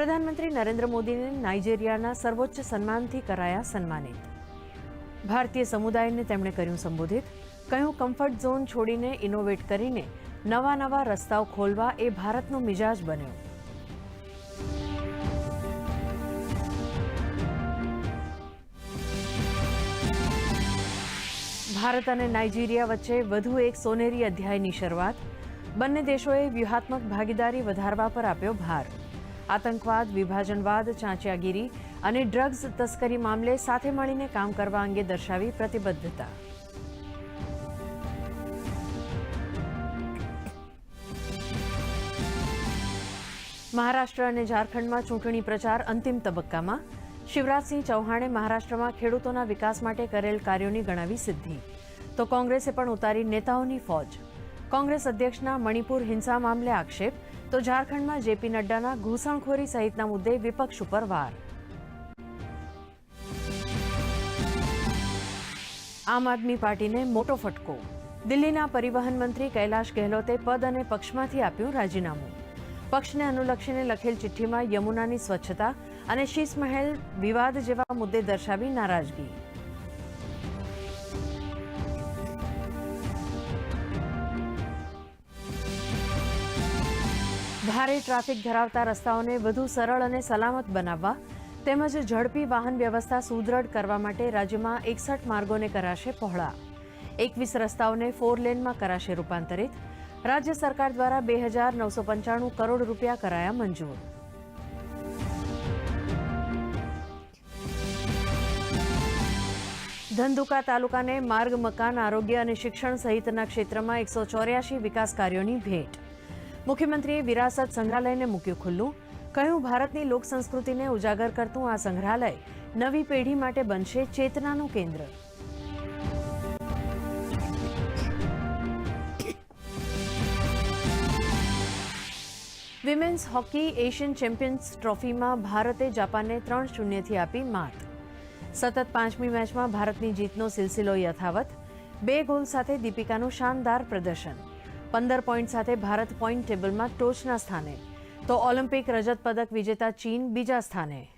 પ્રધાનમંત્રી નરેન્દ્ર મોદીને નાઇજેરિયાના સર્વોચ્ચ સન્માનથી કરાયા સન્માનિત. ભારતીય સમુદાયને તેમણે કર્યું સંબોધિત, કહ્યું કમ્ફર્ટ ઝોન છોડીને ઇનોવેટ કરીને નવા નવા રસ્તાઓ ખોલવા એ ભારતનો મિજાજ બન્યો. ભારત અને નાઇજીરિયા વચ્ચે વધુ એક સોનેરી અધ્યાયની શરૂઆત. બંને દેશોએ વ્યૂહાત્મક ભાગીદારી વધારવા પર આપ્યો ભાર. આતંકવાદ, વિભાજનવાદ, ચાંચિયાગીરી અને ડ્રગ્સ તસ્કરી મામલે સાથે મળીને કામ કરવા અંગે દર્શાવી પ્રતિબદ્ધતા. મહારાષ્ટ્ર અને ઝારખંડમાં ચૂંટણી પ્રચાર અંતિમ તબક્કામાં. શિવરાજસિંહ ચૌહાણે મહારાષ્ટ્રમાં ખેડૂતોના વિકાસ માટે કરેલ કાર્યોની ગણાવી સિદ્ધિ. તો કોંગ્રેસે પણ ઉતારી નેતાઓની ફોજ. કોંગ્રેસ અધ્યક્ષના મણિપુર હિંસા મામલે આક્ષેપ, તો ઝારખંડમાં જેપી નડ્ડાના ઘૂસણખોરી સહિતના મુદ્દે વિપક્ષ ઉપર વાર. આમ આદમી પાર્ટીને મોટો ફટકો. દિલ્હીના પરિવહન મંત્રી કૈલાશ ગેહલોતે પદ અને પક્ષમાંથી આપ્યું રાજીનામું. પક્ષને અનુલક્ષીને લખેલ ચિઠ્ઠીમાં યમુનાની સ્વચ્છતા અને શીશ મહેલ વિવાદ જેવા મુદ્દે દર્શાવી નારાજગી. ભારે ટ્રાફિક ધરાવતા રસ્તાઓને વધુ સરળ અને સલામત બનાવવા તેમજ ઝડપી વાહન વ્યવસ્થા સુદૃઢ કરવા માટે રાજ્યમાં એકસઠ માર્ગોને કરાશે પહોળા. એકવીસ રસ્તાઓને ફોર લેનમાં કરાશે રૂપાંતરિત. રાજ્ય સરકાર દ્વારા બે હજાર નવસો પંચાણું કરોડ રૂપિયા કરાયા મંજૂર. ધંધુકા તાલુકાને માર્ગ, મકાન, આરોગ્ય અને શિક્ષણ સહિતના ક્ષેત્રમાં એકસો ચોર્યાસી વિકાસ કાર્યોની ભેટ. મુખ્યમંત્રીએ વિરાસત સંગ્રહાલયને મૂક્યું ખુલ્લું, કહ્યું, ભારતની લોક સંસ્કૃતિને ઉજાગર કરતું આ સંગ્રહાલય નવી પેઢી માટે બનશે ચેતનાનું કેન્દ્ર. વિમેન્સ હોકી એશિયન ચેમ્પિયન્સ ટ્રોફીમાં ભારતે જાપાનને ત્રણ શૂન્યથી આપી માત. સતત પાંચમી મેચમાં ભારતની જીતનો સિલસિલો યથાવત. બે ગોલ સાથે દીપિકાનું શાનદાર પ્રદર્શન. પંદર પોઈન્ટ સાથે ભારત પોઈન્ટ ટેબલમાં ટોચના સ્થાને. તો ઓલિમ્પિક રજત પદક વિજેતા ચીન બીજા સ્થાને.